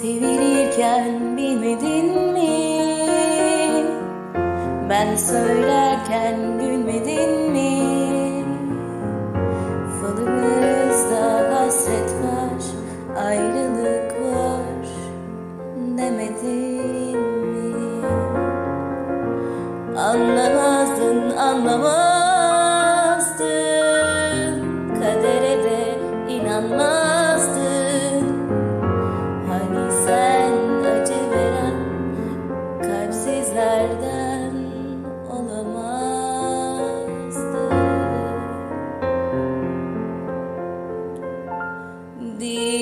Sevilirken bilmedin mi? Ben söylerken gülmedin mi? Falımızda hasret var, ayrılık var demedin mi? Anlamazdın, anlamazdın de